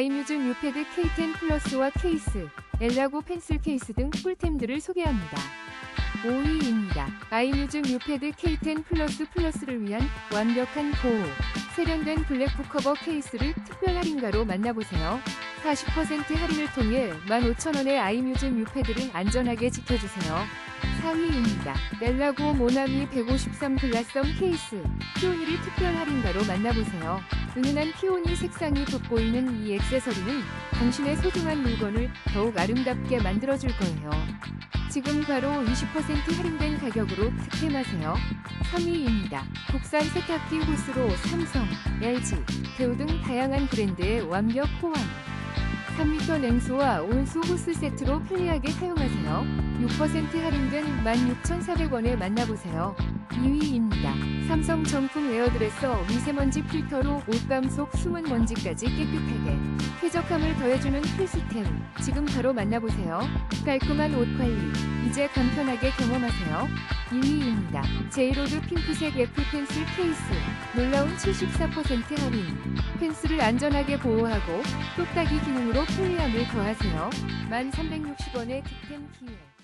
아이뮤즈 뉴패드 K10 플러스와 케이스, 엘라고 펜슬 케이스 등 꿀템들을 소개합니다. 5위입니다. 아이뮤즈 뉴패드 K10 플러스 플러스를 위한 완벽한 보호. 세련된 블랙북 커버 케이스를 특별 할인가로 만나보세요. 40% 할인을 통해 15,000원의 아이뮤즈 뉴패드를 안전하게 지켜주세요. 4위입니다. 멜라고 모나미 153 글라썸 케이스. 피오니를 특별 할인가로 만나보세요. 은은한 피오니 색상이 돋보이는 이 액세서리는 당신의 소중한 물건을 더욱 아름답게 만들어줄 거예요. 지금 바로 20% 할인된 가격으로 득템하세요. 3위입니다. 국산 세탁기 호스로 삼성, LG, 대우 등 다양한 브랜드의 완벽 호환. 3리터 냉수와 온수 호스 세트로 편리하게 사용하세요. 6% 할인된 16,400원에 만나보세요. 2위입니다. 삼성 정품 에어드레서 미세먼지 필터로 옷감 속 숨은 먼지까지 깨끗하게 쾌적함을 더해주는 필수템. 지금 바로 만나보세요. 깔끔한 옷 관리. 이제 간편하게 경험하세요. 2위입니다. 제이로드 핑크색 애플 펜슬 케이스. 놀라운 74% 할인. 펜슬을 안전하게 보호하고 똑딱이 기능으로 편리함을 더하세요. 1,360원의 득템 기회.